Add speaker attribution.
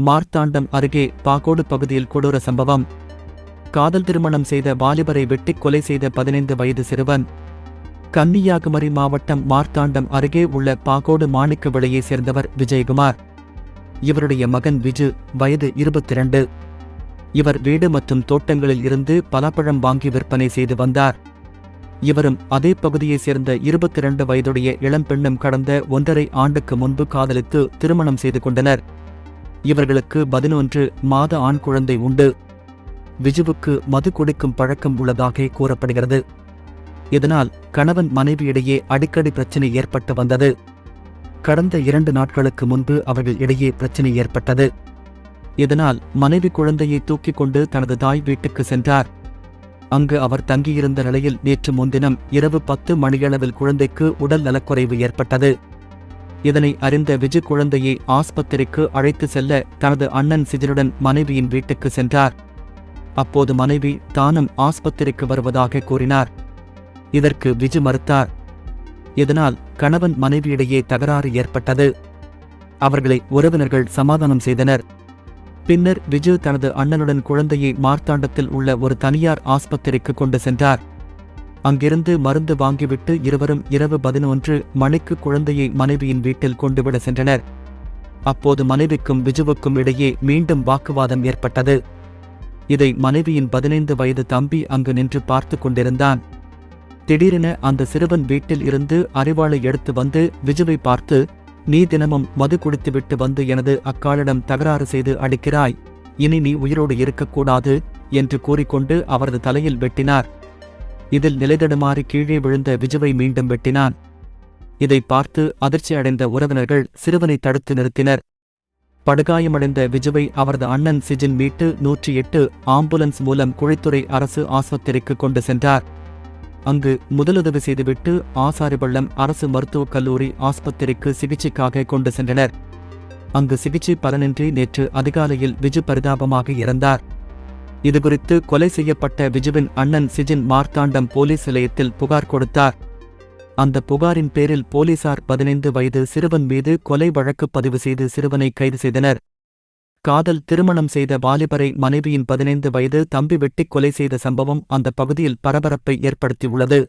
Speaker 1: மார்த்தாண்டம் அருகே பாகோடு பகுதியில் கொடூர சம்பவம். காதல் திருமணம் செய்த வாலிபரை வெட்டிக் கொலை செய்த பதினைந்து வயது சிறுவன். கன்னியாகுமரி மாவட்டம் மார்த்தாண்டம் அருகே உள்ள பாகோடு மாணிக்க விளையைச் சேர்ந்தவர் விஜயகுமார். இவருடைய மகன் விஜு வயது இருபத்திரண்டு. இவர் வீடு மற்றும் தோட்டங்களில் இருந்து பலாப்பழம் வாங்கி விற்பனை செய்து வந்தார். இவரும் அதே பகுதியைச் சேர்ந்த இருபத்திரண்டு வயதுடைய இளம்பெண்ணும் கடந்த ஒன்றரை ஆண்டுக்கு முன்பு காதலித்து திருமணம் செய்து கொண்டனர். இவர்களுக்கு பதினொன்று மாத ஆண் குழந்தை உண்டு. விஜுவுக்கு மது குடிக்கும் பழக்கம் உள்ளதாக கூறப்படுகிறது. இதனால் கணவன் மனைவியிடையே அடிக்கடி பிரச்சனை ஏற்பட்டு வந்தது. கடந்த இரண்டு நாட்களுக்கு முன்பு அவர்கள் இடையே பிரச்சனை ஏற்பட்டது. இதனால் மனைவி குழந்தையை தூக்கிக் கொண்டு தனது தாய் வீட்டுக்கு சென்றார். அங்கு அவர் தங்கியிருந்த நிலையில் நேற்று முன்தினம் இரவு பத்து மணியளவில் குழந்தைக்கு உடல் நலக்குறைவு ஏற்பட்டது. இதனை அறிந்த விஜு குழந்தையை ஆஸ்பத்திரிக்கு அழைத்து செல்ல தனது அண்ணன் சிஜருடன் மனைவியின் வீட்டுக்கு சென்றார். அப்போது மனைவி தானும் ஆஸ்பத்திரிக்கு வருவதாக கூறினார். இதற்கு விஜு மறுத்தார். இதனால் கணவன் மனைவியிடையே தகராறு ஏற்பட்டது. அவர்களை உறவினர்கள் சமாதானம் செய்தனர். பின்னர் விஜு தனது அண்ணனுடன் குழந்தையை மார்த்தாண்டத்தில் உள்ள ஒரு தனியார் ஆஸ்பத்திரிக்கு கொண்டு சென்றார். அங்கிருந்து மருந்து வாங்கிவிட்டு இருவரும் இரவு பதினொன்று மணிக்கு குழந்தையை மனைவியின் வீட்டில் கொண்டுவிட சென்றனர். அப்போது மனைவிக்கும் விஜுவுக்கும் இடையே மீண்டும் வாக்குவாதம் ஏற்பட்டது. இதை மனைவியின் பதினைந்து வயது தம்பி அங்கு நின்று பார்த்து கொண்டிருந்தான். திடீரென அந்த சிறுவன் வீட்டில் இருந்து அறிவாளை எடுத்து வந்து விஜுவை பார்த்து நீ தினமும் மது குடித்துவிட்டு வந்து எனது அக்காளிடம் தகராறு செய்து அடிக்கிறாய். இனி நீ உயிரோடு இருக்கக்கூடாது என்று கூறிக்கொண்டு அவரது தலையில் வெட்டினார். இதில் நிலைதடுமாறி கீழே விழுந்த விஜுவை மீண்டும் வெட்டினான். இதை பார்த்து அதிர்ச்சி அடைந்த உறவினர்கள் சிறுவனை தடுத்து நிறுத்தினர். படுகாயமடைந்த விஜுவை அவரது அண்ணன் சிஜின் மீட்டு நூற்றி எட்டு ஆம்புலன்ஸ் மூலம் குழித்துறை அரசு ஆஸ்பத்திரிக்கு கொண்டு சென்றார். அங்கு முதலுதவி செய்துவிட்டு ஆசாரிபள்ளம் அரசு மருத்துவக் கல்லூரி ஆஸ்பத்திரிக்கு சிகிச்சைக்காக கொண்டு சென்றனர். அங்கு சிகிச்சை பலனின்றி நேற்று அதிகாலையில் விஜு பரிதாபமாக இறந்தார். இதுகுறித்து கொலை செய்யப்பட்ட விஜுவின் அண்ணன் சிஜின் மார்த்தாண்டம் போலீஸ் நிலையத்தில் புகார் கொடுத்தார். அந்த புகாரின் பேரில் போலீசார் பதினைந்து வயது சிறுவன் மீது கொலை வழக்கு பதிவு செய்து சிறுவனை கைது செய்தனர். காதல் திருமணம் செய்த வாலிபரை மனைவியின் பதினைந்து வயது தம்பி வெட்டிக் கொலை செய்த சம்பவம் அந்த பகுதியில் பரபரப்பை ஏற்படுத்தியுள்ளது.